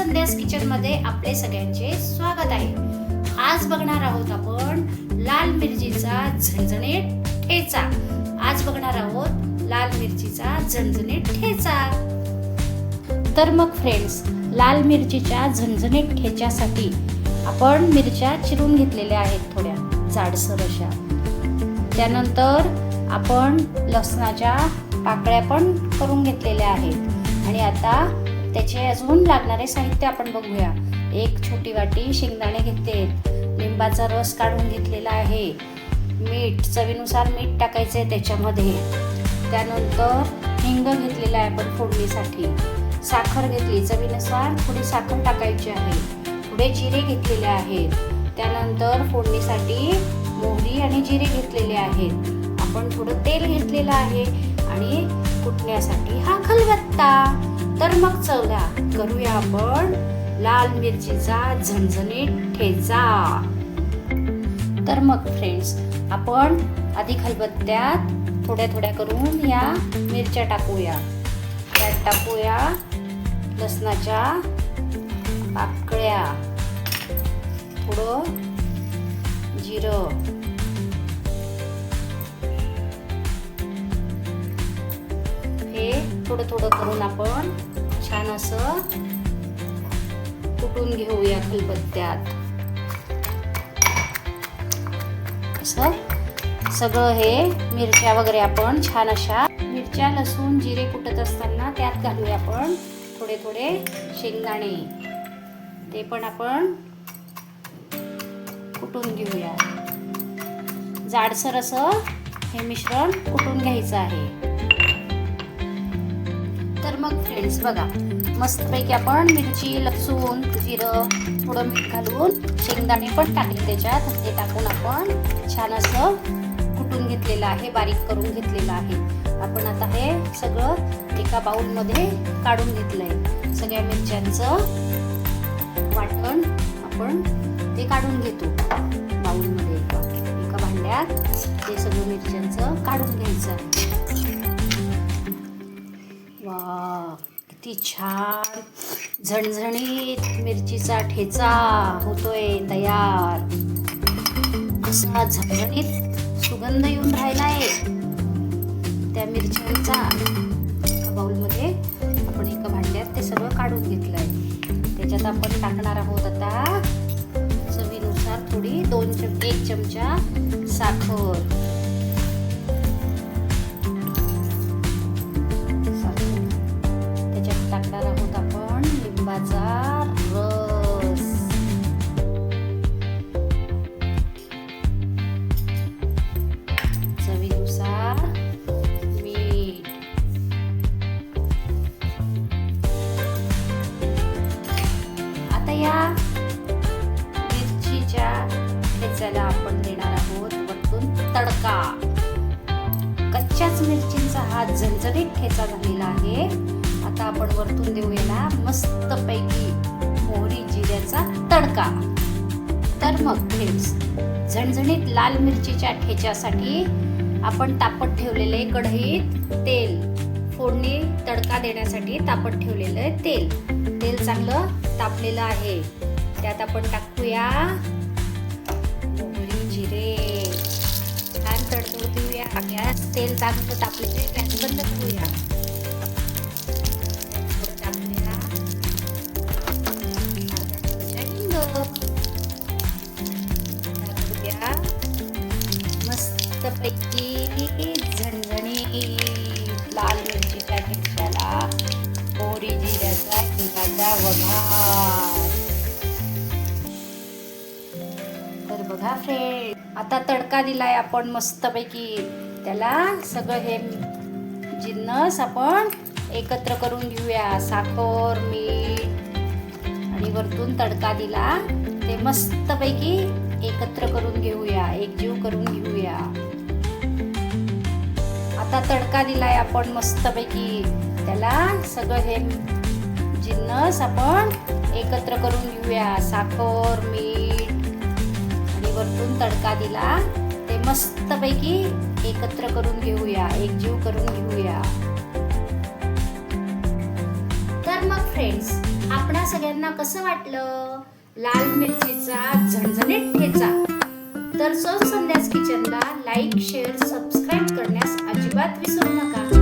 संध्यास किचनमध्ये आपले सगळ्यांचे स्वागत आहे. आज बघणार आहोत आपण लाल मिरचीचा झणझणीत ठेचा. आज बघणार आहोत लाल मिरचीचा झणझणीत ठेचा. तर मग फ्रेंड्स लाल मिरचीच्या झणझणीत ठेच्यासाठी आपण मिरच्या चिरून घेतलेल्या आहेत थोड्या जाडसर अशा. त्यानंतर आपण लसणाच्या पाकळ्या पण करून घेतलेल्या आहेत. आणि आता त्याचे अजून लागणारे साहित्य आपण बघूया. एक छोटी वाटी शेंगदाणे घेतले लिंबाचा रस काढून घेतलेला आहे. मीठ चवीनुसार मीठ टाकायचं आहे त्याच्यामध्ये. त्यानंतर हिंग घेतलेला आहे आपण फोडणीसाठी. साखर घेतली चवीनुसार थोडी साखर टाकायची आहे. थोडे जिरे घेतलेले आहेत. त्यानंतर फोडणीसाठी मोहरी आणि जिरे घेतलेले आहेत. आपण थोडं तेल घेतलेलं आहे आणि कुटण्यासाठी हा खलबत्ता. तर मग चला करूया आपण लाल मिरचीचा झणझणीत ठेचा. तर मग फ्रेंड्स आपण आधी खलबत्त्यात थोड्या थोड्या करून या मिरच्या टाकूया. त्यात टाकूया लसणाच्या पाकळ्या. थोडं जिरं. हे थोडं थोडं करून आपण छान असं कुटून घेऊया खलबत्त्यात. असं सगळं हे मिरच्या वगैरे आपण छान अशा मिरच्या लसूण जिरे कुटत असताना त्यात घालूया आपण थोडे थोडे शेंगदाणे. ते पण आपण कुटून घेऊया. जाडसर असं हे मिश्रण कुटून घ्यायचं आहे. मग फ्रेंड्स बघा. मस्तपैकी आपण मिरची लसूण जिरं थोडं मीठ घालून शेंगदाणे पण टाकले त्याच्यात. ते टाकून आपण छान असं कुटून घेतलेलं आहे बारीक करून घेतलेलं आहे. आपण आता हे सगळं एका बाउलमध्ये काढून घेतलंय. सगळ्या मिरच्यांचं वाटण आपण ते काढून घेतो. बाउलमध्ये एका भांड्यात ते सगळं मिरच्यांचं काढून घ्यायचं. वा किती छान. झणझणीत मिरचीचा ठेचा होतोय तयार. असा झणझणीत सुगंध येऊन राहिलाय. त्या मिरच्यांचा बाऊलमध्ये बाउलमध्ये आपण एका भांड्यात ते सर्व काढून घेतलंय. त्याच्यात आपण टाकणार आहोत आता चवीनुसार थोडी दोन चम एक चमचा साखर. या मिरचीच्या ठेच्याला आपण देणार आहोत वरतून तडका. कच्च्याच मिरचींचा हा झणझणीत ठेचा झालेला आहे. आता आपण वरतून देऊ मस्तपैकी मस्त पैकी मोहरी जिऱ्याचा तडका. तर मग फ्रेंड्स झणझणीत लाल मिरचीच्या ठेच्यासाठी आपण तापत ठेवलेले कढईत तेल. फोडणी तडका देण्यासाठी तापत ठेवलेलं आहे तेल. तेल चांगलं तापलेलं आहे. त्यात आपण टाकूया मोहरी जिरे. छान तडतड देऊया. गॅस तेल चांगलं तापलेलं गॅस बंद करूया टाकूया. मस्त पैकी झणझणी हिंगाचा वघार तर बघा फ्रेंड आता तडका दिलाय आपण मस्तपैकी. त्याला सगळं हे जिन्नस आपण एकत्र करून घेऊया. साखर मीठ आणि वरतून तडका दिला. ते मस्तपैकी एकत्र करून घेऊया. एकजीव करून घेऊया. आता तडका दिलाय आपण मस्तपैकी. त्याला सगळं हे जिन्नस आपण एकत्र करून घेऊया. साखर मीठ आणि वरतून तडका दिला. ते मस्तपैकी एकत्र करून घेऊया एकजीव करून घेऊया. तर मग फ्रेंड्स आपणा सगळ्यांना कसं वाटलं? लाल मिरचीचा झणझणीत ठेचा. तर सौ संध्यास किचनला लाईक शेअर सबस्क्राईब करण्यास अजिबात विसरू नका.